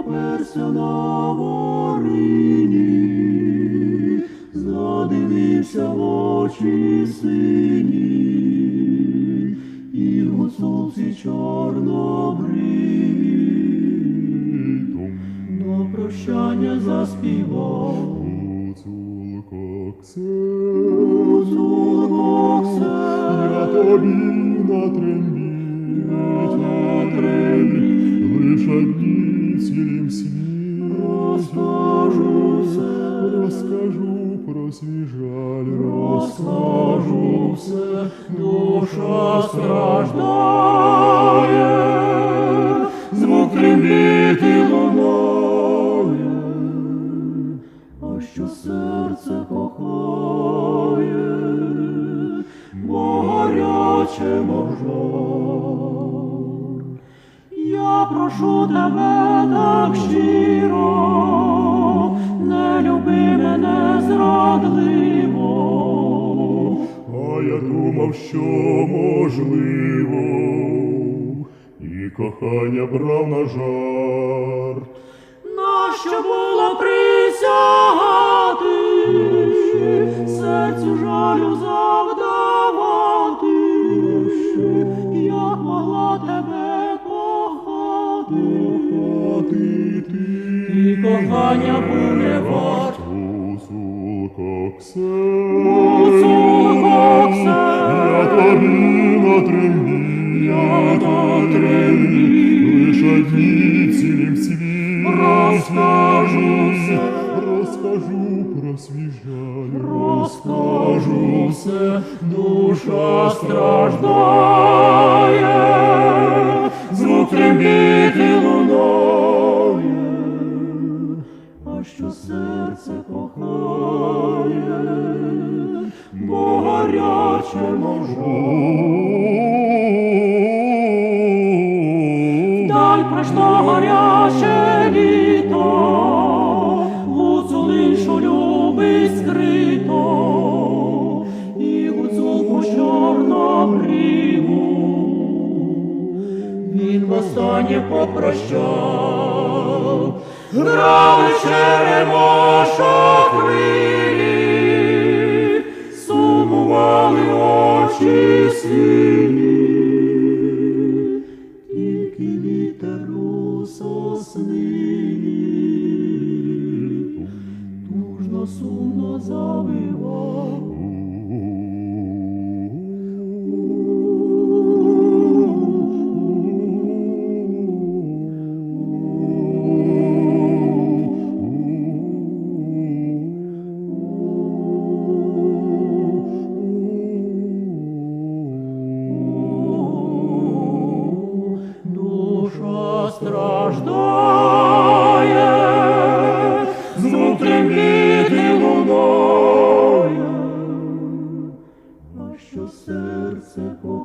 оперся на ворині, задивився в очі сині, і гуцулці чорнобриві, на прощання заспівав. Гуцулко Гуцулко я тобі натрембіті, лише дні цілім світі, Розкажу все. розкажу про свій жаль, Розкажу все, душа страждає, звук трембіти лунає, а що серце кохає, бо гаряче прошу тебе так щиро, не люби мене зрадливо. А я думав, що можливо, і кохання брав на жарт. Гуцулко Ксе, я тобі натрембіті, Я натрембіті, лише дні. Цілім світі, Розкажу все. розкажу про свій жаль, Розкажу все, душа страждає, гаряче може. Дай пройшло гаряче літо, гуцулишу любить скрито, і гуцулку чорнобриву. Він востаннє попрощав, грали черемоша хвилі, сині. Тільки вітер сосни, тужно сумно завивав. страждає, знутрі біди лунає, а що серце по.